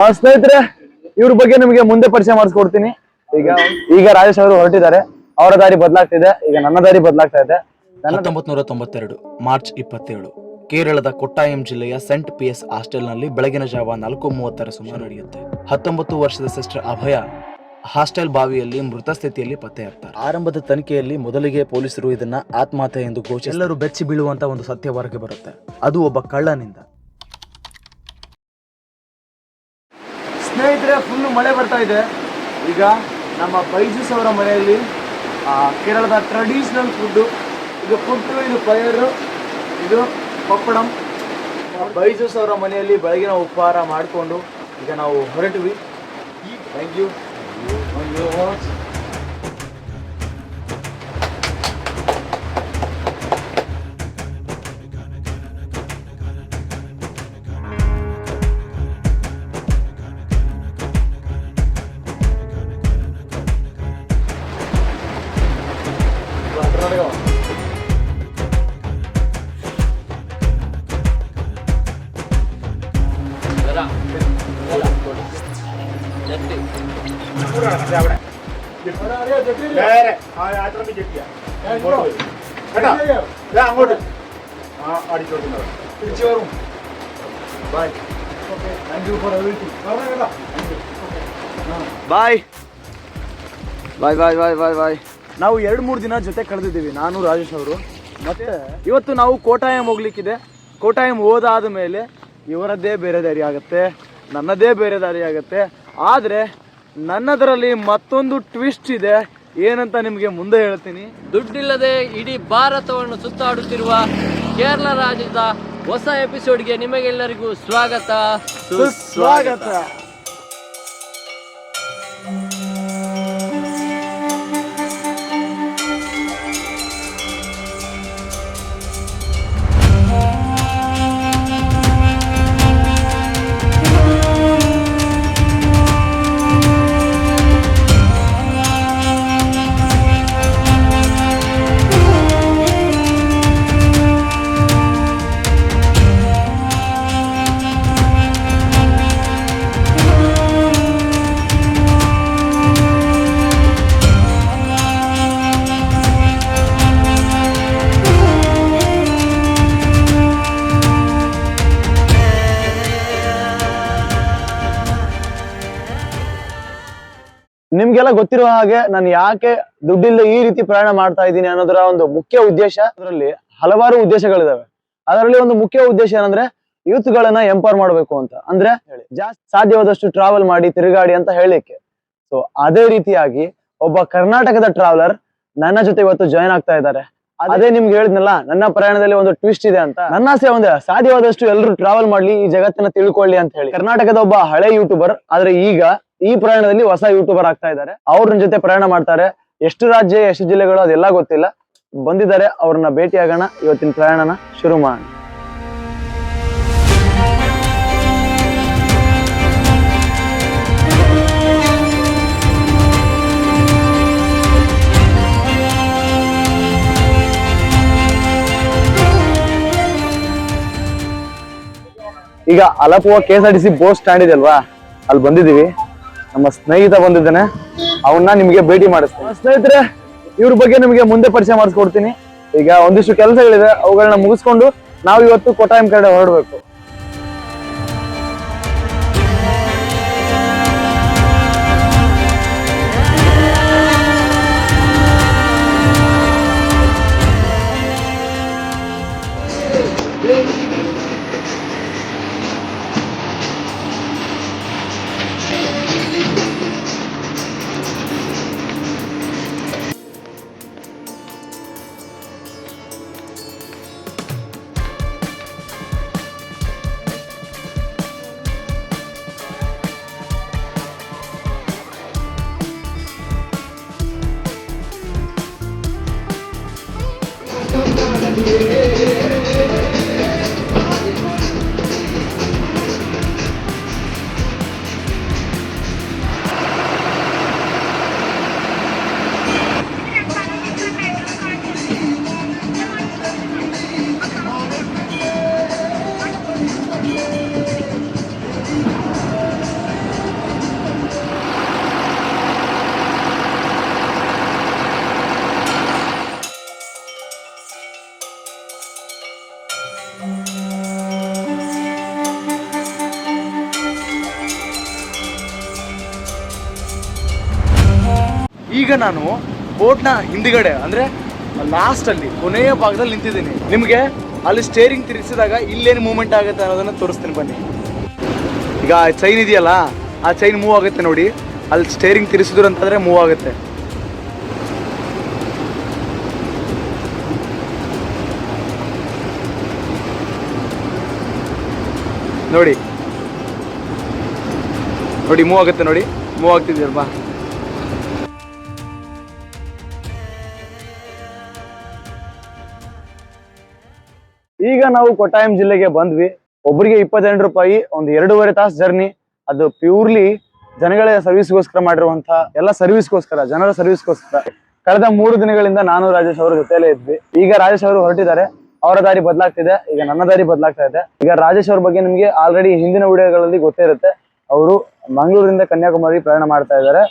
ಆ, ಸ್ನೇಹಿತರೆ ಇವ್ರ ಬಗ್ಗೆ ನಿಮಗೆ ಮುಂದೆ ಪರಿಚಯ ಮಾಡಿಸ್ಕೊಡ್ತೀನಿ. ಈಗ ಈಗ ರಾಜೇಶ್ ಅವರು ಹೊರಟಿದ್ದಾರೆ. ಅವರ ದಾರಿ ಬದಲಾಗ್ತಿದೆ. ಈಗ ನನ್ನ ದಾರಿ ಬದಲಾಗ್ತಾ ಇದೆ. ನನ್ನ ಹತ್ತೊಂಬತ್ ನೂರ ತೊಂಬತ್ತೆರಡು ಮಾರ್ಚ್ ಇಪ್ಪತ್ತೇಳು ಕೇರಳದ ಕೊಟ್ಟಾಯಂ ಜಿಲ್ಲೆಯ ಸೆಂಟ್ ಪಿಯಸ್ ಹಾಸ್ಟೆಲ್ನಲ್ಲಿ ಬೆಳಗಿನ ಜಾವ ನಾಲ್ಕು ಮೂವತ್ತರ ಸುಮಾರು ನಡೆಯುತ್ತೆ. ಹತ್ತೊಂಬತ್ತು ವರ್ಷದ ಸಿಸ್ಟರ್ ಅಭಯ ಹಾಸ್ಟೆಲ್ ಬಾವಿಯಲ್ಲಿ ಮೃತ ಸ್ಥಿತಿಯಲ್ಲಿ ಪತ್ತೆಯಾಗ್ತಾರೆ. ಆರಂಭದ ತನಿಖೆಯಲ್ಲಿ ಮೊದಲಿಗೆ ಪೊಲೀಸರು ಇದನ್ನ ಆತ್ಮಹತ್ಯೆ ಎಂದು ಘೋಷಿಸಿ ಎಲ್ಲರೂ ಬೆಚ್ಚಿ ಬೀಳುವಂತ ಒಂದು ಸತ್ಯ ಹೊರಗೆ ಬರುತ್ತೆ. ಅದು ಒಬ್ಬ ಕಳ್ಳನಿಂದ. ಸ್ನೇಹಿತರೆ ಫುಲ್ ಮಳೆ ಬರ್ತಾ ಇದೆ. ಈಗ ನಮ್ಮ ಬೈಜೂಸ್ ಅವರ ಮನೆಯಲ್ಲಿ ಕೇರಳದ ಟ್ರೆಡಿಷನಲ್ ಫುಡ್ಡು ಇದು ಫುಡ್ಡು ಇದು ಪಯರು, ಇದು ಪಪ್ಪಡಂ. ಬೈಜೂಸ್ ಅವರ ಮನೆಯಲ್ಲಿ ಬೆಳಗಿನ ಉಪಹಾರ ಮಾಡಿಕೊಂಡು ಈಗ ನಾವು ಹೊರಟ್ವಿ. ಥ್ಯಾಂಕ್ ಯು നേരെ ആ യാത്രക്ക് ചെട്ടിയ അങ്ങോട്ട് പോയി. കേട്ടോ ദേ അങ്ങോട്ട് ആ അടിച്ചു കൊടുക്കുന്നത് തിരിച്ചു വരും bye thank you for everything bye bye bye bye bye bye ನಾವು ಎರಡು ಮೂರು ದಿನ ಜೊತೆ ಕಳೆದಿದ್ದೀವಿ ನಾನು ರಾಜೇಶ್ ಅವರು ಮತ್ತೆ ಇವತ್ತು ನಾವು ಕೋಟಾಯಂ ಹೋಗ್ಲಿಕ್ಕಿದೆ ಕೋಟಾಯಂ ಹೋದಾದ ಮೇಲೆ ಇವರದ್ದೇ ಬೇರೆ ದಾರಿ ಆಗುತ್ತೆ ನನ್ನದೇ ಬೇರೆ ದಾರಿ ಆಗುತ್ತೆ ಆದರೆ ನನ್ನದರಲ್ಲಿ ಮತ್ತೊಂದು ಟ್ವಿಸ್ಟ್ ಇದೆ. ಏನಂತ ನಿಮಗೆ ಮುಂದೆ ಹೇಳ್ತೀನಿ. ದುಡ್ಡಿಲ್ಲದೆ ಇಡೀ ಭಾರತವನ್ನು ಸುತ್ತಾಡುತ್ತಿರುವ ಕೇರಳ ರಾಜ್ಯದ ಹೊಸ ಎಪಿಸೋಡ್ಗೆ ನಿಮಗೆಲ್ಲರಿಗೂ ಸ್ವಾಗತ. ಸುಸ್ವಾಗತ. ನಿಮ್ಗೆಲ್ಲ ಗೊತ್ತಿರುವ ಹಾಗೆ ನಾನು ಯಾಕೆ ದುಡ್ಡಿಲ್ಲ ಈ ರೀತಿ ಪ್ರಯಾಣ ಮಾಡ್ತಾ ಇದ್ದೀನಿ ಅನ್ನೋದರ ಒಂದು ಮುಖ್ಯ ಉದ್ದೇಶ. ಅದರಲ್ಲಿ ಹಲವಾರು ಉದ್ದೇಶಗಳಿದಾವೆ. ಅದರಲ್ಲಿ ಒಂದು ಮುಖ್ಯ ಉದ್ದೇಶ ಏನಂದ್ರೆ ಯೂತ್ ಗಳನ್ನ ಎಂಪವರ್ ಮಾಡಬೇಕು ಅಂತ. ಅಂದ್ರೆ ಜಾಸ್ತಿ ಸಾಧ್ಯವಾದಷ್ಟು ಟ್ರಾವೆಲ್ ಮಾಡಿ ತಿರುಗಾಡಿ ಅಂತ ಹೇಳಿಕ್ಕೆ ಸೊ ಅದೇ ರೀತಿಯಾಗಿ ಒಬ್ಬ ಕರ್ನಾಟಕದ ಟ್ರಾವೆಲರ್ ನನ್ನ ಜೊತೆ ಇವತ್ತು ಜಾಯ್ನ್ ಆಗ್ತಾ ಇದ್ದಾರೆ. ಅದೇ ನಿಮ್ಗೆ ಹೇಳಿದ್ನಲ್ಲ ನನ್ನ ಪ್ರಯಾಣದಲ್ಲಿ ಒಂದು ಟ್ವಿಸ್ಟ್ ಇದೆ ಅಂತ. ನನ್ನ ಆಸೆ ಒಂದೇ ಸಾಧ್ಯವಾದಷ್ಟು ಎಲ್ಲರೂ ಟ್ರಾವೆಲ್ ಮಾಡ್ಲಿ ಈ ಜಗತ್ತನ್ನ ತಿಳ್ಕೊಳ್ಳಿ ಅಂತ ಹೇಳಿ. ಕರ್ನಾಟಕದ ಒಬ್ಬ ಹಳೆ ಯೂಟ್ಯೂಬರ್ ಆದ್ರೆ ಈಗ ಈ ಪ್ರಯಾಣದಲ್ಲಿ ಹೊಸ ಯೂಟ್ಯೂಬರ್ ಆಗ್ತಾ ಇದ್ದಾರೆ. ಅವ್ರ ಜೊತೆ ಪ್ರಯಾಣ ಮಾಡ್ತಾರೆ. ಎಷ್ಟು ರಾಜ್ಯ, ಎಷ್ಟು ಜಿಲ್ಲೆಗಳು ಅದೆಲ್ಲ ಗೊತ್ತಿಲ್ಲ. ಬಂದಿದ್ದಾರೆ, ಅವ್ರನ್ನ ಭೇಟಿಯಾಗೋಣ. ಇವತ್ತಿನ ಪ್ರಯಾಣನ ಶುರು ಮಾಡೋಣ. ಈಗ Alappuzha K S R T C bus stand ಇದೆ ಅಲ್ವಾ? ಅಲ್ಲಿ ಬಂದಿದೀವಿ ನಮ್ಮ ಸ್ನೇಹಿತ ಬಂದಿದ್ದಾನೆ, ಅವನ್ನ ನಿಮಗೆ ಭೇಟಿ ಮಾಡಿಸ್ತೀನಿ. ಸ್ನೇಹಿತರೆ, ಇವ್ರ ಬಗ್ಗೆ ನಿಮಗೆ ಮುಂದೆ ಪರಿಚಯ ಮಾಡಿಸ್ಕೊಡ್ತೀನಿ. ಈಗ ಒಂದಿಷ್ಟು ಕೆಲಸಗಳಿದೆ ಅವುಗಳನ್ನ ಮುಗಿಸ್ಕೊಂಡು ನಾವು ಇವತ್ತು ಕೊಟ್ಟಾಯಂ ಕಡೆ ಹೊರಡ್ಬೇಕು. ಈಗ ನಾನು ಬೋಟ್ನ ಹಿಂದ್ಗಡೆ, ಅಂದ್ರೆ ಲಾಸ್ಟ್ ಅಲ್ಲಿ, ಕೊನೆಯ ಭಾಗದಲ್ಲಿ ನಿಂತಿದ್ದೀನಿ. ನಿಮಗೆ ಅಲ್ಲಿ ಸ್ಟೇರಿಂಗ್ ತಿರುಗಿಸಿದಾಗ ಇಲ್ಲೇನು ಮೂವ್ಮೆಂಟ್ ಆಗುತ್ತೆ ಅನ್ನೋದನ್ನ ತೋರಿಸ್ತೀನಿ ಬನ್ನಿ. ಈಗ ಚೈನ್ ಇದೆಯಲ್ಲ, ಆ ಚೈನ್ ಮೂವ್ ಆಗುತ್ತೆ ನೋಡಿ. ಅಲ್ಲಿ ಸ್ಟೇರಿಂಗ್ ತಿರ್ಸಿದ್ರು ಅಂತಂದ್ರೆ ಮೂವ್ ಆಗುತ್ತೆ. ನೋಡಿ. ನೋಡಿ ಮೂವ್ ಆಗುತ್ತೆ ನೋಡಿ. ಮೂವ್ ಆಗ್ತಿದ್ಯಲ್ವಾ? ನಾವು ಕೊಟ್ಟಾಯಂ ಜಿಲ್ಲೆಗೆ ಬಂದ್ವಿ. ಒಬ್ಬರಿಗೆ ಇಪ್ಪತ್ತೆಂಟು ರೂಪಾಯಿ, ಒಂದು ಎರಡೂವರೆ ತಾಸು ಜರ್ನಿ. ಅದು ಪ್ಯೂರ್ಲಿ ಜನಗಳ ಸರ್ವಿಸ್ಗೋಸ್ಕರ ಮಾಡಿರುವಂತ ಎಲ್ಲ ಸರ್ವಿಸ್ಗೋಸ್ಕರ, ಜನರ ಸರ್ವಿಸ್ಗೋಸ್ಕರ. ಕಳೆದ ಮೂರು ದಿನಗಳಿಂದ ನಾನು ರಾಜೇಶ್ ಅವರ ಜೊತೆಲೇ ಇದ್ವಿ. ಈಗ ರಾಜೇಶ್ ಅವರು ಹೊರಟಿದ್ದಾರೆ. ಅವರ ದಾರಿ ಬದಲಾಗ್ತಿದೆ. ಈಗ ನನ್ನ ದಾರಿ ಬದಲಾಗ್ತಾ ಇದೆ. ಈಗ ರಾಜೇಶ್ ಅವ್ರ ಬಗ್ಗೆ ನಿಮಗೆ ಆಲ್ರೆಡಿ ಹಿಂದಿನ ವಿಡಿಯೋಗಳಲ್ಲಿ ಗೊತ್ತೇ ಇರುತ್ತೆ. ಅವರು ಮಂಗಳೂರಿಂದ ಕನ್ಯಾಕುಮಾರಿ ಪ್ರಯಾಣ ಮಾಡ್ತಾ ಇದ್ದಾರೆ.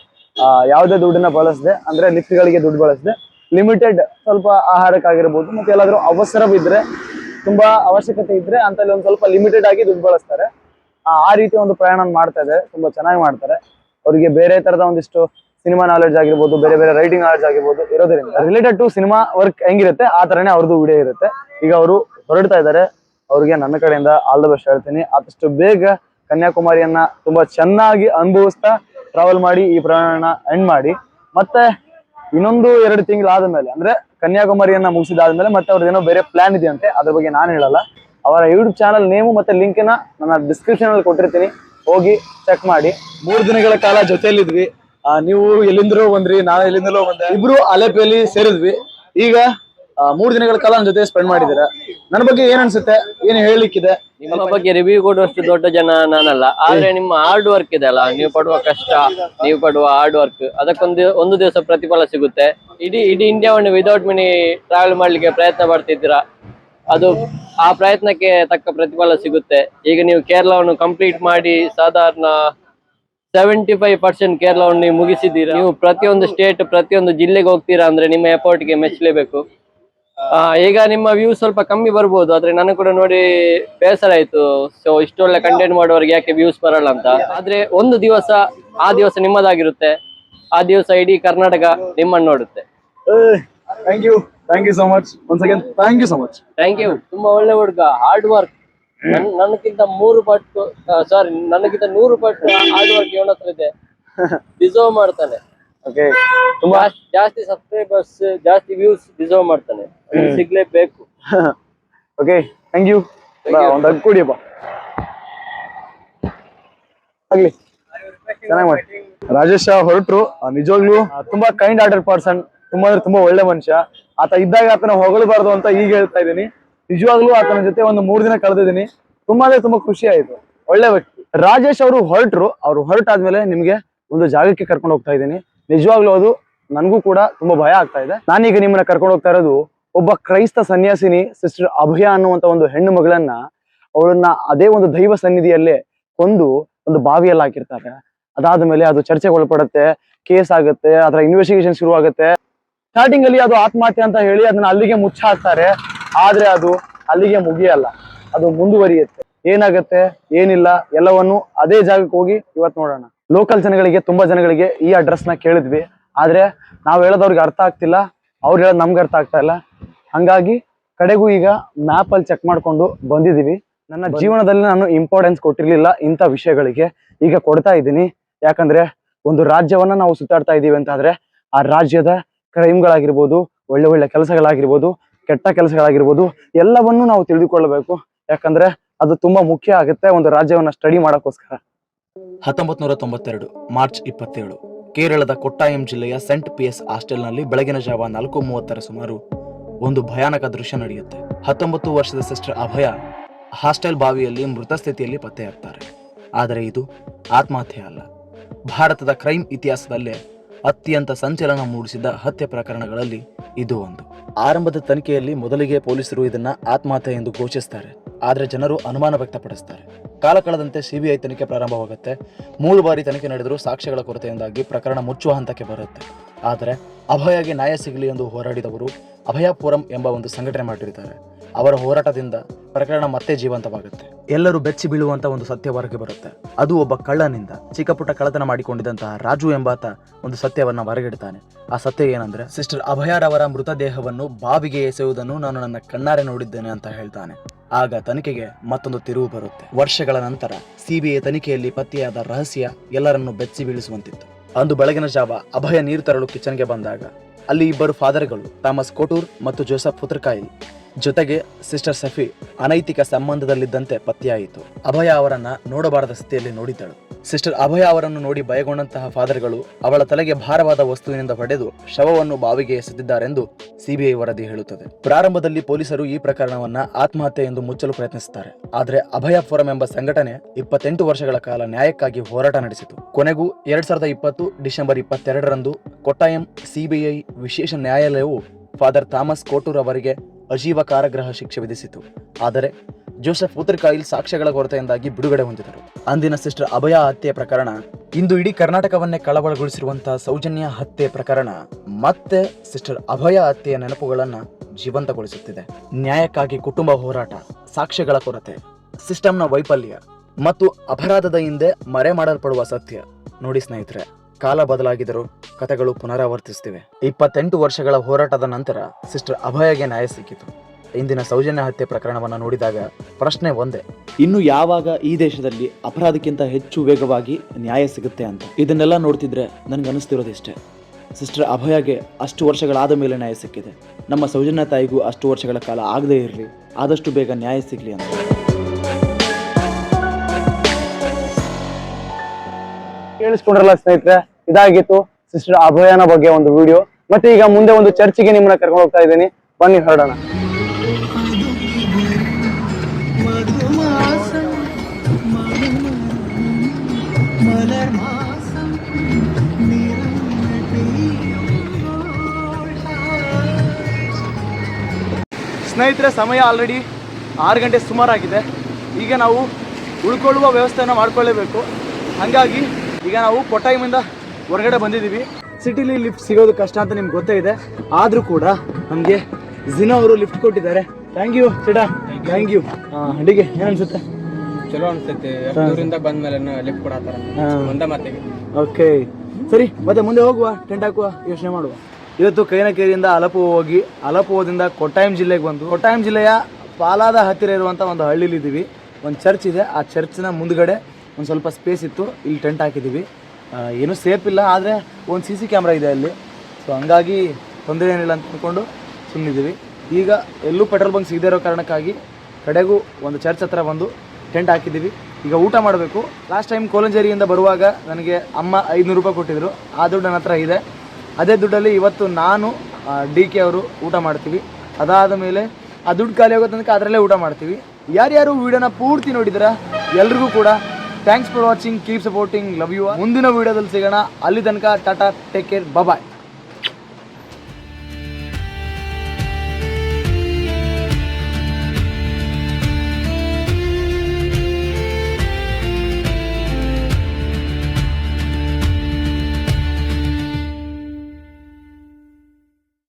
ಯಾವುದೇ ದುಡ್ಡನ್ನ ಬಳಸದೆ, ಅಂದ್ರೆ ಲಿಫ್ಟ್ಗಳಿಗೆ ದುಡ್ಡು ಬಳಸದೆ ಲಿಮಿಟೆಡ್ ಸ್ವಲ್ಪ ಆಹಾರಕ್ಕಾಗಿರ್ಬೋದು, ಮತ್ತೆ ಎಲ್ಲಾದ್ರೂ ಅವಸರ ಬಿದ್ರೆ ತುಂಬಾ ಅವಶ್ಯಕತೆ ಇದ್ರೆ ಅಂತಲ್ಲಿ ಒಂದು ಸ್ವಲ್ಪ ಲಿಮಿಟೆಡ್ ಆಗಿ ದುಡ್ಡು ಬಳಸ್ತಾರೆ. ಆ ರೀತಿ ಒಂದು ಪ್ರಯಾಣ ಮಾಡ್ತಾ ಇದೆ. ತುಂಬಾ ಚೆನ್ನಾಗಿ ಮಾಡ್ತಾರೆ. ಅವರಿಗೆ ಬೇರೆ ತರದ ಒಂದಿಷ್ಟು ಸಿನಿಮಾ ನಾಲೆಡ್ಜ್ ಆಗಿರ್ಬೋದು, ಬೇರೆ ಬೇರೆ ರೈಟಿಂಗ್ ನಾಲೆಡ್ಜ್ ಆಗಿರ್ಬೋದು ಇರೋದ್ರಿಂದ ರಿಲೇಟೆಡ್ ಟು ಸಿನಿಮಾ ವರ್ಕ್ ಹೆಂಗಿರುತ್ತೆ, ಆ ತರನೇ ಅವ್ರದ್ದು ವಿಡಿಯೋ ಇರುತ್ತೆ. ಈಗ ಅವರು ಹೊರಡ್ತಾ ಇದ್ದಾರೆ. ಅವ್ರಿಗೆ ನನ್ನ ಕಡೆಯಿಂದ ಆಲ್ ದ ಬೆಸ್ಟ್ ಹೇಳ್ತೀನಿ. ಆದಷ್ಟು ಬೇಗ ಕನ್ಯಾಕುಮಾರಿಯನ್ನ ತುಂಬಾ ಚೆನ್ನಾಗಿ ಅನುಭವಿಸ್ತಾ ಟ್ರಾವೆಲ್ ಮಾಡಿ ಈ ಪ್ರಯಾಣ ಎಂಡ್ ಮಾಡಿ. ಮತ್ತೆ ಇನ್ನೊಂದು ಎರಡು ತಿಂಗಳಾದ ಮೇಲೆ, ಅಂದ್ರೆ ಕನ್ಯಾಕುಮಾರಿಯನ್ನ ಮುಗಿಸಿದಾದ್ಮೇಲೆ ಮತ್ತೆ ಅವ್ರದ್ದು ಏನೋ ಬೇರೆ ಪ್ಲಾನ್ ಇದೆಯಂತೆ, ಅದ್ರ ಬಗ್ಗೆ ನಾನು ಹೇಳಲ್ಲ. ಅವರ ಯೂಟ್ಯೂಬ್ ಚಾನಲ್ ನೇಮು ಮತ್ತೆ ಲಿಂಕ್ನ ನನ್ನ ಡಿಸ್ಕ್ರಿಪ್ಷನ್ ಅಲ್ಲಿ ಕೊಟ್ಟಿರ್ತೀನಿ. ಹೋಗಿ ಚೆಕ್ ಮಾಡಿ. ಮೂರು ದಿನಗಳ ಕಾಲ ಜೊತೆಯಲ್ಲಿದ್ವಿ. ನೀವು ಎಲ್ಲಿಂದಲೋ ಬಂದ್ರಿ ನಾನು ಎಲ್ಲಿಂದಲೋ ಬಂದೆ. ಇಬ್ರು ಅಲೆಪೇಲಿ ಸೇರಿದ್ವಿ. ಈಗ ಮೂರು ದಿನಗಳ ಕಾಲ ನನ್ನ ಜೊತೆ ಸ್ಪೆಂಡ್ ಮಾಡಿದ್ದೀರಾ? ನನ್ನ ಬಗ್ಗೆ ಏನ್ ಅನ್ಸುತ್ತೆ? ಏನ್ ಹೇಳಲಿಕ್ಕಿದೆ? ನಿಮ್ಮ ಬಗ್ಗೆ ರಿವ್ಯೂ ಕೊಡುವಷ್ಟು ದೊಡ್ಡ ಜನ ನಾನಲ್ಲ. ಆದ್ರೆ ನಿಮ್ಮ ಹಾರ್ಡ್ ವರ್ಕ್ ಇದೆ ಅಲ್ಲ? ನೀವು ಪಡುವ ಕಷ್ಟ ನೀವು ಪಡುವ ಹಾರ್ಡ್ ವರ್ಕ್ ಅದಕ್ಕೊಂದು ಒಂದು ದಿವಸ ಪ್ರತಿಫಲ ಸಿಗುತ್ತೆ. ಇಡೀ ಇಡೀ ಇಂಡಿಯಾವನ್ನು ವಿದೌಟ್ ಮಿನಿ ಟ್ರಾವೆಲ್ ಮಾಡ್ಲಿಕ್ಕೆ ಪ್ರಯತ್ನ ಪಡ್ತಿದ್ದೀರಾ? ಅದು ಆ ಪ್ರಯತ್ನಕ್ಕೆ ತಕ್ಕ ಪ್ರತಿಫಲ ಸಿಗುತ್ತೆ. ಈಗ ನೀವು ಕೇರಳವನ್ನು ಕಂಪ್ಲೀಟ್ ಮಾಡಿ ಸಾಧಾರಣ ಸೆವೆಂಟಿ ಫೈವ್ ಪರ್ಸೆಂಟ್ ಕೇರಳವನ್ನು ನೀವು ಮುಗಿಸಿದ್ದೀರಾ? ನೀವು ಪ್ರತಿಯೊಂದು ಸ್ಟೇಟ್ ಪ್ರತಿಯೊಂದು ಜಿಲ್ಲೆಗೆ ಹೋಗ್ತೀರಾ ಅಂದ್ರೆ ನಿಮ್ಮ ಎಫರ್ಟ್ಗೆ ಮೆಚ್ಚಲೇಬೇಕು. ಈಗ ನಿಮ್ಮ ವ್ಯೂ ಸ್ವಲ್ಪ ಕಮ್ಮಿ ಬರ್ಬೋದು ಆದ್ರೆ ನನಗೆ ಕೂಡ ನೋಡಿ ಬೇಸರ ಆಯ್ತು. ಸೊ ಇಷ್ಟೊಳ್ಳೆ ಕಂಟೆಂಟ್ ಮಾಡುವವರಿಗೆ ಯಾಕೆ ವ್ಯೂಸ್ ಬರಲ್ಲ ಅಂತ. ಆದ್ರೆ ಒಂದು ದಿವಸ ಆ ದಿವಸ ನಿಮ್ಮದಾಗಿರುತ್ತೆ. ಆ ದಿವಸ ಇಡೀ ಕರ್ನಾಟಕ ನಿಮ್ಮನ್ನು ನೋಡುತ್ತೆ. Thank you thank you so much once again thank you so much thank you ತುಂಬಾ ಒಳ್ಳೆ ಹುಡುಗ ಹಾರ್ಡ್ ವರ್ಕ್ ನನಗಿಂತ ಮೂರು ಪಟ್ಟು ಸಾರಿ ನನಗಿಂತ ನೂರು ಪಟ್ಟು ಹಾರ್ಡ್ ವರ್ಕ್ ಇವನ ಹತ್ರ ಇದೆ. ಡಿಸರ್ವ್ ಮಾಡ್ತಾನೆ. ಓಕೆ ತುಂಬಾ ಜಾಸ್ತಿ- ಸಬ್ಸ್ಕ್ರೈಬರ್ಸ್ ಜಾಸ್ತಿ ವ್ಯೂಸ್ ಡಿಸರ್ವ್ ಮಾಡ್ತಾನೆ. ಸಿಗ್ಲೇಬೇಕು. ಓಕೆ ಥ್ಯಾಂಕ್ ಯು ಒಂದು ಹಗ್ ಕುಡಿಯಪ್ಪ. ಆಗ್ಲಿ. ಚೆನ್ನಾಗಿ ಮಾಡಿ. ರಾಜೇಶ ಹೊರಟ್ರು. ನಿಜವಾಗ್ಲೂ ತುಂಬಾ ಕೈಂಡ್ ಹಾರ್ಟೆಡ್ ಪರ್ಸನ್ ತುಂಬಾ ಅಂದ್ರೆ ತುಂಬಾ ಒಳ್ಳೆ ಮನುಷ್ಯ. ಆತ ಇದ್ದಾಗ ಆತನ ಹೊಗಳಬಾರ್ದು ಅಂತ ಈಗ ಹೇಳ್ತಾ ಇದ್ದೀನಿ. ನಿಜವಾಗ್ಲೂ ಆತನ ಜೊತೆ ಒಂದು ಮೂರ್ ದಿನ ಕಳೆದಿದ್ದೀನಿ. ತುಂಬಾ ಅಂದ್ರೆ ತುಂಬಾ ಖುಷಿ ಆಯ್ತು. ಒಳ್ಳೆ ವ್ಯಕ್ತಿ. ರಾಜೇಶ್ ಅವರು ಹೊರಟ್ರು. ಅವ್ರು ಹೊರಟಾದ್ಮೇಲೆ ನಿಮ್ಗೆ ಒಂದು ಜಾಗಕ್ಕೆ ಕರ್ಕೊಂಡು ಹೋಗ್ತಾ ಇದ್ದೀನಿ. ನಿಜವಾಗ್ಲೂ ಅದು ನನಗೂ ಕೂಡ ತುಂಬಾ ಭಯ ಆಗ್ತಾ ಇದೆ. ನಾನೀಗ ನಿಮ್ಮನ್ನ ಕರ್ಕೊಂಡು ಹೋಗ್ತಾ ಇರೋದು ಒಬ್ಬ ಕ್ರೈಸ್ತ ಸನ್ಯಾಸಿನಿ ಸಿಸ್ಟರ್ ಅಭಯ ಅನ್ನುವಂತ ಒಂದು ಹೆಣ್ಣು ಮಗಳನ್ನ ಅವಳನ್ನ ಅದೇ ಒಂದು ದೈವ ಸನ್ನಿಧಿಯಲ್ಲೇ ಕೊಂದು ಒಂದು ಬಾವಿಯಲ್ಲಿ ಹಾಕಿರ್ತಾರೆ. ಅದಾದ ಮೇಲೆ ಅದು ಚರ್ಚೆಗೆ ಒಳಪಡುತ್ತೆ ಕೇಸ್ ಆಗುತ್ತೆ ಅದರ ಇನ್ವೆಸ್ಟಿಗೇಷನ್ ಶುರು ಆಗುತ್ತೆ ಸ್ಟಾರ್ಟಿಂಗ್ ಅಲ್ಲಿ ಅದು ಆತ್ಮಹತ್ಯೆ ಅಂತ ಹೇಳಿ ಅದನ್ನ ಅಲ್ಲಿಗೆ ಮುಚ್ಚ ಹಾಕ್ತಾರೆ ಆದ್ರೆ ಅದು ಅಲ್ಲಿಗೆ ಮುಗಿಯಲ್ಲ. ಅದು ಮುಂದುವರಿಯುತ್ತೆ. ಏನಾಗುತ್ತೆ? ಏನಿಲ್ಲ? ಎಲ್ಲವನ್ನು ಅದೇ ಜಾಗಕ್ಕೆ ಹೋಗಿ ಇವತ್ತು ನೋಡೋಣ. ಲೋಕಲ್ ಜನಗಳಿಗೆ ತುಂಬಾ ಜನಗಳಿಗೆ ಈ ಅಡ್ರೆಸ್ನ ಕೇಳಿದ್ವಿ. ಆದ್ರೆ ನಾವು ಹೇಳೋದವ್ರಿಗೆ ಅರ್ಥ ಆಗ್ತಿಲ್ಲ. ಅವ್ರು ಹೇಳೋದು ನಮ್ಗೆ ಅರ್ಥ ಆಗ್ತಾ ಇಲ್ಲ. ಹಂಗಾಗಿ ಕಡೆಗೂ ಈಗ ಮ್ಯಾಪ್ ಅಲ್ಲಿ ಚೆಕ್ ಮಾಡ್ಕೊಂಡು ಬಂದಿದೀವಿ. ನನ್ನ ಜೀವನದಲ್ಲಿ ನಾನು ಇಂಪಾರ್ಟೆನ್ಸ್ ಕೊಟ್ಟಿರ್ಲಿಲ್ಲ ಇಂಥ ವಿಷಯಗಳಿಗೆ. ಈಗ ಕೊಡ್ತಾ ಇದ್ದೀನಿ. ಯಾಕಂದ್ರೆ ಒಂದು ರಾಜ್ಯವನ್ನ ನಾವು ಸುತ್ತಾಡ್ತಾ ಇದ್ದೀವಿ ಅಂತ ಆದ್ರೆ ಆ ರಾಜ್ಯದ ಕ್ರೈಮ್ಗಳಾಗಿರ್ಬೋದು ಒಳ್ಳೆ ಒಳ್ಳೆ ಕೆಲಸಗಳಾಗಿರ್ಬೋದು ಕೆಟ್ಟ ಕೆಲಸಗಳಾಗಿರ್ಬೋದು ಎಲ್ಲವನ್ನೂ ನಾವು ತಿಳಿದುಕೊಳ್ಳಬೇಕು. ಯಾಕಂದ್ರೆ ಅದು ತುಂಬಾ ಮುಖ್ಯ ಆಗುತ್ತೆ ಒಂದು ರಾಜ್ಯವನ್ನ ಸ್ಟಡಿ ಮಾಡಕ್ಕೋಸ್ಕರ. ಹತ್ತೊಂಬತ್ತು ನೂರ ತೊಂಬತ್ತೆರಡು ಮಾರ್ಚ್ ಇಪ್ಪತ್ತೇಳು, ಕೇರಳದ ಕೊಟ್ಟಾಯಂ ಜಿಲ್ಲೆಯ ಸೆಂಟ್ ಪಿಎಸ್ ಹಾಸ್ಟೆಲ್ನಲ್ಲಿ ಬೆಳಗಿನ ಜಾವ ನಾಲ್ಕು ಮೂವತ್ತರ ಸುಮಾರು ಒಂದು ಭಯಾನಕ ದೃಶ್ಯ ನಡೆಯುತ್ತೆ. ಹತ್ತೊಂಬತ್ತು ವರ್ಷದ ಸಿಸ್ಟರ್ ಅಭಯ ಹಾಸ್ಟೆಲ್ ಬಾವಿಯಲ್ಲಿ ಮೃತ ಸ್ಥಿತಿಯಲ್ಲಿ ಪತ್ತೆಯಾಗ್ತಾರೆ. ಆದರೆ ಇದು ಆತ್ಮಹತ್ಯೆ ಅಲ್ಲ. ಭಾರತದ ಕ್ರೈಮ್ ಇತಿಹಾಸದಲ್ಲೇ ಅತ್ಯಂತ ಸಂಚಲನ ಮೂಡಿಸಿದ ಹತ್ಯೆ ಪ್ರಕರಣಗಳಲ್ಲಿ ಇದು ಒಂದು. ಆರಂಭದ ತನಿಖೆಯಲ್ಲಿ ಮೊದಲಿಗೆ ಪೊಲೀಸರು ಇದನ್ನ ಆತ್ಮಹತ್ಯೆ ಎಂದು ಘೋಷಿಸ್ತಾರೆ. ಆದರೆ ಜನರು ಅನುಮಾನ ವ್ಯಕ್ತಪಡಿಸ್ತಾರೆ. ಕಾಲ ಕಳೆದಂತೆ ಸಿಬಿಐ ತನಿಖೆ ಪ್ರಾರಂಭವಾಗುತ್ತೆ. ಮೂರು ಬಾರಿ ತನಿಖೆ ನಡೆದರೂ ಸಾಕ್ಷ್ಯಗಳ ಕೊರತೆಯಿಂದಾಗಿ ಪ್ರಕರಣ ಮುಚ್ಚುವ ಹಂತಕ್ಕೆ ಬರುತ್ತೆ. ಆದರೆ ಅಭಯಗೆ ನ್ಯಾಯ ಸಿಗಲಿ ಎಂದು ಹೋರಾಡಿದವರು ಅಭಯಪುರಂ ಎಂಬ ಒಂದು ಸಂಘಟನೆ ಮಾಡಿರ್ತಾರೆ ಅವರ ಹೋರಾಟದಿಂದ ಪ್ರಕರಣ ಮತ್ತೆ ಜೀವಂತವಾಗುತ್ತೆ. ಎಲ್ಲರೂ ಬೆಚ್ಚಿ ಬೀಳುವಂತ ಒಂದು ಸತ್ಯ ಹೊರಗೆ ಬರುತ್ತೆ. ಅದು ಒಬ್ಬ ಕಳ್ಳನಿಂದ ಚಿಕ್ಕಪುಟ್ಟ ಕಳ್ಳತನ ಮಾಡಿಕೊಂಡಿದ್ದಂತಹ ರಾಜು ಎಂಬಾತ ಒಂದು ಸತ್ಯವನ್ನ ಹೊರಗಿಡ್ತಾನೆ. ಆ ಸತ್ಯ ಏನಂದ್ರೆ, ಸಿಸ್ಟರ್ ಅಭಯರವರ ಮೃತದೇಹವನ್ನು ಬಾವಿಗೆ ಎಸೆಯುವುದನ್ನು ನಾನು ನನ್ನ ಕಣ್ಣಾರೆ ನೋಡಿದ್ದೇನೆ ಅಂತ ಹೇಳ್ತಾನೆ. ಆಗ ತನಿಖೆಗೆ ಮತ್ತೊಂದು ತಿರುವು ಬರುತ್ತೆ. ವರ್ಷಗಳ ನಂತರ ಸಿಬಿಐ ತನಿಖೆಯಲ್ಲಿ ಪತ್ತೆಯಾದ ರಹಸ್ಯ ಎಲ್ಲರನ್ನು ಬೆಚ್ಚಿ ಬೀಳಿಸುವಂತಿತ್ತು. ಅಂದು ಬೆಳಗಿನ ಜಾವ ಅಭಯ ನೀರು ತರಲು ಕಿಚನ್ಗೆ ಬಂದಾಗ ಅಲ್ಲಿ ಇಬ್ಬರು ಫಾದರ್ಗಳು, ಥಾಮಸ್ ಕೋಟೂರ್ ಮತ್ತು ಜೋಸಫ್ ಪುತ್ರಕಾಯಿಲ್ ಜೊತೆಗೆ ಸಿಸ್ಟರ್ ಸಫಿ ಅನೈತಿಕ ಸಂಬಂಧದಲ್ಲಿದ್ದಂತೆ ಪತ್ತೆಯಾಯಿತು. ಅಭಯ ಅವರನ್ನ ನೋಡಬಾರದ ಸ್ಥಿತಿಯಲ್ಲಿ ನೋಡಿದ್ದಳು. ಸಿಸ್ಟರ್ ಅಭಯ ಅವರನ್ನು ನೋಡಿ ಭಯಗೊಂಡಂತಹ ಫಾದರ್ಗಳು ಅವಳ ತಲೆಗೆ ಭಾರವಾದ ವಸ್ತುವಿನಿಂದ ಹೊಡೆದು ಶವವನ್ನು ಬಾವಿಗೆ ಎಸೆದಿದ್ದಾರೆಂದು ಸಿಬಿಐ ವರದಿ ಹೇಳುತ್ತದೆ. ಪ್ರಾರಂಭದಲ್ಲಿ ಪೊಲೀಸರು ಈ ಪ್ರಕರಣವನ್ನ ಆತ್ಮಹತ್ಯೆ ಎಂದು ಮುಚ್ಚಲು ಪ್ರಯತ್ನಿಸುತ್ತಾರೆ. ಆದರೆ ಅಭಯ ಫೋರಂ ಎಂಬ ಸಂಘಟನೆ ಇಪ್ಪತ್ತೆಂಟು ವರ್ಷಗಳ ಕಾಲ ನ್ಯಾಯಕ್ಕಾಗಿ ಹೋರಾಟ ನಡೆಸಿತು. ಕೊನೆಗೂ ಎರಡ್ ಸಾವಿರದ ಇಪ್ಪತ್ತು ಡಿಸೆಂಬರ್ ಇಪ್ಪತ್ತೆರಡರಂದು ಕೊಟ್ಟಾಯಂ ಸಿಬಿಐ ವಿಶೇಷ ನ್ಯಾಯಾಲಯವು ಫಾದರ್ ಥಾಮಸ್ ಕೋಟೂರ್ ಅವರಿಗೆ ಅಜೀವ ಕಾರಾಗೃಹ ಶಿಕ್ಷೆ ವಿಧಿಸಿತು. ಆದರೆ ಜೋಸೆಫ್ ಉತ್ತರಕಾಯಿಲ್ ಸಾಕ್ಷ್ಯಗಳ ಕೊರತೆಯಿಂದಾಗಿ ಬಿಡುಗಡೆ ಹೊಂದಿದರು. ಅಂದಿನ ಸಿಸ್ಟರ್ ಅಭಯ ಹತ್ಯೆ ಪ್ರಕರಣ, ಇಂದು ಇಡೀ ಕರ್ನಾಟಕವನ್ನೇ ಕಳವಳಗೊಳಿಸಿರುವಂತಹ ಸೌಜನ್ಯ ಹತ್ಯೆ ಪ್ರಕರಣ ಮತ್ತೆ ಸಿಸ್ಟರ್ ಅಭಯ ಹತ್ಯೆಯ ನೆನಪುಗಳನ್ನ ಜೀವಂತಗೊಳಿಸುತ್ತಿದೆ. ನ್ಯಾಯಕ್ಕಾಗಿ ಕುಟುಂಬ ಹೋರಾಟ, ಸಾಕ್ಷ್ಯಗಳ ಕೊರತೆ, ಸಿಸ್ಟಮ್ನ ವೈಫಲ್ಯ ಮತ್ತು ಅಪರಾಧದ ಹಿಂದೆ ಮರೆ ಮಾಡಲ್ಪಡುವ ಸತ್ಯ. ನೋಡಿ ಸ್ನೇಹಿತರೆ ಕಾಲ ಬದಲಾಗಿದರೂ ಕಥೆಗಳು ಪುನರಾವರ್ತಿಸುತ್ತಿವೆ. ಇಪ್ಪತ್ತೆಂಟು ವರ್ಷಗಳ ಹೋರಾಟದ ನಂತರ ಸಿಸ್ಟರ್ ಅಭಯಗೆ ನ್ಯಾಯ ಸಿಕ್ಕಿತು. ಇಂದಿನ ಸೌಜನ್ಯ ಹತ್ಯೆ ಪ್ರಕರಣವನ್ನು ನೋಡಿದಾಗ ಪ್ರಶ್ನೆ ಒಂದೇ. ಇನ್ನು ಯಾವಾಗ ಈ ದೇಶದಲ್ಲಿ ಅಪರಾಧಕ್ಕಿಂತ ಹೆಚ್ಚು ವೇಗವಾಗಿ ನ್ಯಾಯ ಸಿಗುತ್ತೆ ಅಂತ? ಇದನ್ನೆಲ್ಲ ನೋಡ್ತಿದ್ರೆ ನನಗೆ ಅನಿಸ್ತಿರೋದಿಷ್ಟೇ ಸಿಸ್ಟರ್ ಅಭಯಗೆ ಅಷ್ಟು ವರ್ಷಗಳಾದ ಮೇಲೆ ನ್ಯಾಯ ಸಿಕ್ಕಿದೆ. ನಮ್ಮ ಸೌಜನ್ಯ ತಾಯಿಗೂ ಅಷ್ಟು ವರ್ಷಗಳ ಕಾಲ ಆಗದೇ ಇರಲಿ. ಆದಷ್ಟು ಬೇಗ ನ್ಯಾಯ ಸಿಗಲಿ ಅಂತ. ಕೇಳಿಸ್ಕೊಂಡ್ರಲ್ಲ ಸ್ನೇಹಿತರೆ, ಇದಾಗಿತ್ತು ಸಿಸ್ಟರ್ ಅಭಯನ ಬಗ್ಗೆ ಒಂದು ವಿಡಿಯೋ ಮತ್ತೆ ಈಗ ಮುಂದೆ ಒಂದು ಚರ್ಚಿಗೆ ನಿಮ್ಮನ್ನ ಕರ್ಕೊಂಡು ಹೋಗ್ತಾ ಇದ್ದೀನಿ. ಬನ್ನಿ ಹೊರಡೋಣ. ಸ್ನೇಹಿತರೆ, ಸಮಯ ಆಲ್ರೆಡಿ ಆರು ಗಂಟೆ ಸುಮಾರಾಗಿದೆ. ಈಗ ನಾವು ಉಳ್ಕೊಳ್ಳುವ ವ್ಯವಸ್ಥೆಯನ್ನು ಮಾಡಿಕೊಳ್ಳೇಬೇಕು. ಹಾಗಾಗಿ ಈಗ ನಾವು ಕೊಟ್ಟಾಯಮಿಂದ ಹೊರಗಡೆ ಬಂದಿದ್ದೀವಿ. ಸಿಟಿಲಿ ಲಿಫ್ಟ್ ಸಿಗೋದು ಕಷ್ಟ ಅಂತ ನಿಮ್ಗೆ ಗೊತ್ತೇ ಇದೆ. ಆದರೂ ಕೂಡ ನಮಗೆ ಜಿನೋ ಅವರು ಲಿಫ್ಟ್ ಕೊಟ್ಟಿದ್ದಾರೆ. Thank you Sita thank you ಅಡಿಗೆ ಏನು ಅನ್ಸುತ್ತೆ? ಚಲೋ ಅನಿಸುತ್ತೆ. ದೂರಿಂದ ಬಂದ್ಮೇಲೆ ಲಿಫ್ಟ್ ಕೊಡತ್ತಾರ ಮುಂದೆ ಮಾತಿಗೆ. ಓಕೆ. ಸರಿ ಮತ್ತೆ ಮುಂದೆ ಹೋಗುವ ಟೆಂಟ್ ಹಾಕುವ ಯೋಚನೆ ಮಾಡುವ. ಇವತ್ತು ಕೈನಕೇರಿಯಿಂದ ಅಲಪು ಹೋಗಿ ಅಲಪುವದಿಂದ ಕೊಟ್ಟಾಯಂ ಜಿಲ್ಲೆಗೆ ಬಂದು ಕೊಟ್ಟಾಯಂ ಜಿಲ್ಲೆಯ ಪಾಲಾದ ಹತ್ತಿರ ಇರುವಂಥ ಒಂದು ಹಳ್ಳಿಲಿದ್ದೀವಿ. ಒಂದು ಚರ್ಚ್ ಇದೆ. ಆ ಚರ್ಚ್ನ ಮುಂದ್ಗಡೆ ಒಂದು ಸ್ವಲ್ಪ ಸ್ಪೇಸ್ ಇತ್ತು, ಇಲ್ಲಿ ಟೆಂಟ್ ಹಾಕಿದ್ದೀವಿ ಏನೂ ಸೇಫ್ ಇಲ್ಲ, ಆದರೆ ಒಂದು ಸಿ ಸಿ ಕ್ಯಾಮ್ರಾ ಇದೆ ಅಲ್ಲಿ. ಸೊ ಹಂಗಾಗಿ ತೊಂದರೆ ಏನಿಲ್ಲ ಅಂತ ಅಂದ್ಕೊಂಡು ಸುಮ್ಮನಿದ್ದೀವಿ ಈಗ ಎಲ್ಲೂ ಪೆಟ್ರೋಲ್ ಬಂಕ್ ಸಿಗದೇ ಇರೋ ಕಾರಣಕ್ಕಾಗಿ ಕಡೆಗೂ ಒಂದು ಚರ್ಚ್ ಹತ್ರ ಬಂದು ಟೆಂಟ್ ಹಾಕಿದ್ದೀವಿ ಈಗ ಊಟ ಮಾಡಬೇಕು. ಲಾಸ್ಟ್ ಟೈಮ್ ಕೋಲಂಜೇರಿಯಿಂದ ಬರುವಾಗ ನನಗೆ ಅಮ್ಮ ಐದುನೂರು ರೂಪಾಯಿ ಕೊಟ್ಟಿದ್ರು. ಆ ದುಡ್ಡು ನನ್ನ ಇದೆ. ಅದೇ ದುಡ್ಡಲ್ಲಿ ಇವತ್ತು ನಾನು ಡಿ ಕೆ ಅವರು ಊಟ ಮಾಡ್ತೀವಿ. ಅದಾದ ಮೇಲೆ ಆ ದುಡ್ಡು ಖಾಲಿ ಆಗೋ ತನಕ ಅದರಲ್ಲೇ ಊಟ ಮಾಡ್ತೀವಿ. ಯಾರ್ಯಾರು ವೀಡಿಯೋನ ಪೂರ್ತಿ ನೋಡಿದ್ರೆ, ಎಲ್ರಿಗೂ ಕೂಡ thanks for watching keep supporting love you ಮುಂದಿನ ವಿಡಿಯೋದಲ್ಲಿ ಸಿಗೋಣ. ಅಲ್ಲಿ ತನಕ ಟಾಟಾ ಟೇಕ್ ಕೇರ್ ಬಾಯ್